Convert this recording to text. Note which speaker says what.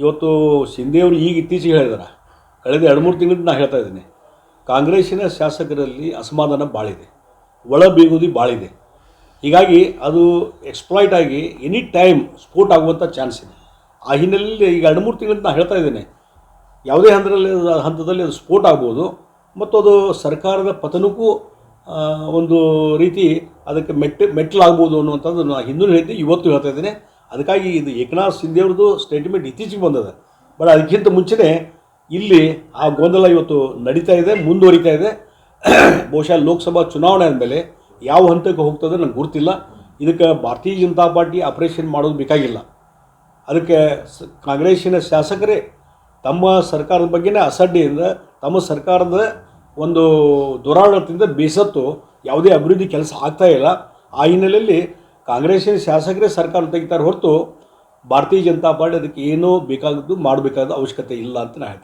Speaker 1: ಇವತ್ತು ಸಿಂಧೆಯವರು ಈಗ ಇತ್ತೀಚೆಗೆ ಹೇಳಿದಾರೆ. ಕಳೆದ ಎರಡು, ಮೂರು ತಿಂಗಳಿಂದ ನಾನು ಹೇಳ್ತಾ ಇದ್ದೀನಿ. ಕಾಂಗ್ರೆಸ್ಸಿನ ಶಾಸಕರಲ್ಲಿ ಅಸಮಾಧಾನ ಭಾಳಿದೆ ಒಳ ಬೀಗುದಿ ಭಾಳಿದೆ ಹೀಗಾಗಿ ಅದು ಎಕ್ಸ್ಪ್ಲಾಯ್ಟ್ ಆಗಿ ಎನಿ ಟೈಮ್ ಸ್ಫೋಟ್ ಆಗುವಂಥ ಚಾನ್ಸ್ ಇದೆ. ಆ ಹಿನ್ನೆಲೆಯಲ್ಲಿ ಈಗ ಎರಡು, ಮೂರು ತಿಂಗಳಿಂದ ನಾನು ಹೇಳ್ತಾ ಇದ್ದೇನೆ. ಯಾವುದೇ ಹಂತದಲ್ಲಿ ಹಂತದಲ್ಲಿ ಅದು ಸ್ಫೋಟ್ ಆಗ್ಬೋದು. ಮತ್ತು ಅದು ಸರ್ಕಾರದ ಪತನಕ್ಕೂ ಒಂದು ರೀತಿ ಅದಕ್ಕೆ ಮೆಟ್ಟ ಮೆಟ್ಟಲಾಗ್ಬೋದು ಅನ್ನುವಂಥದ್ದು ನಾನು ಹಿಂದೂ ಹೇಳ್ತೀನಿ. ಇವತ್ತು ಹೇಳ್ತಾ ಇದ್ದೇನೆ. ಅದಕ್ಕಾಗಿ ಇದು ಏಕನಾಥ್ ಸಿಂಧಿಯವ್ರದ್ದು ಸ್ಟೇಟ್ಮೆಂಟ್ ಇತ್ತೀಚೆಗೆ ಬಂದದ. ಬಟ್ ಅದಕ್ಕಿಂತ ಮುಂಚೆನೇ ಇಲ್ಲಿ ಆ ಗೊಂದಲ ಇವತ್ತು ನಡೀತಾ ಇದೆ, ಮುಂದುವರಿತಾ ಇದೆ. ಬಹುಶಃ ಲೋಕಸಭಾ ಚುನಾವಣೆ ಆದಮೇಲೆ ಯಾವ ಹಂತಕ್ಕೆ ಹೋಗ್ತದೆ ನಂಗೆ ಗೊತ್ತಿಲ್ಲ ಇದಕ್ಕೆ ಭಾರತೀಯ ಜನತಾ ಪಾರ್ಟಿ ಆಪರೇಷನ್ ಮಾಡೋದು ಬೇಕಾಗಿಲ್ಲ. ಅದಕ್ಕೆ ಸ, ಕಾಂಗ್ರೆಸ್ಸಿನ ಶಾಸಕರೇ ತಮ್ಮ ಸರ್ಕಾರದ ಬಗ್ಗೆನೇ ಅಸಡ್ಡೆಯಿಂದ, ತಮ್ಮ ಸರ್ಕಾರದ ಒಂದು ದುರಾಡಳಿತದಿಂದ ಬೇಸತ್ತು ಯಾವುದೇ ಅಭಿವೃದ್ಧಿ ಕೆಲಸ ಆಗ್ತಾ ಇಲ್ಲ. ಆ ಹಿನ್ನೆಲೆಯಲ್ಲಿ ಕಾಂಗ್ರೆಸ್ಸಿನ ಶಾಸಕರೇ ಸರ್ಕಾರ ತೆಗಿತಾರೆ ಹೊರತು ಭಾರತೀಯ ಜನತಾ ಪಾರ್ಟಿ ಅದಕ್ಕೆ ಏನೂ ಬೇಕಾದದ್ದು ಮಾಡಬೇಕಾದ ಅವಶ್ಯಕತೆ ಇಲ್ಲ ಅಂತ ನಾನು ಹೇಳ್ತೀನಿ.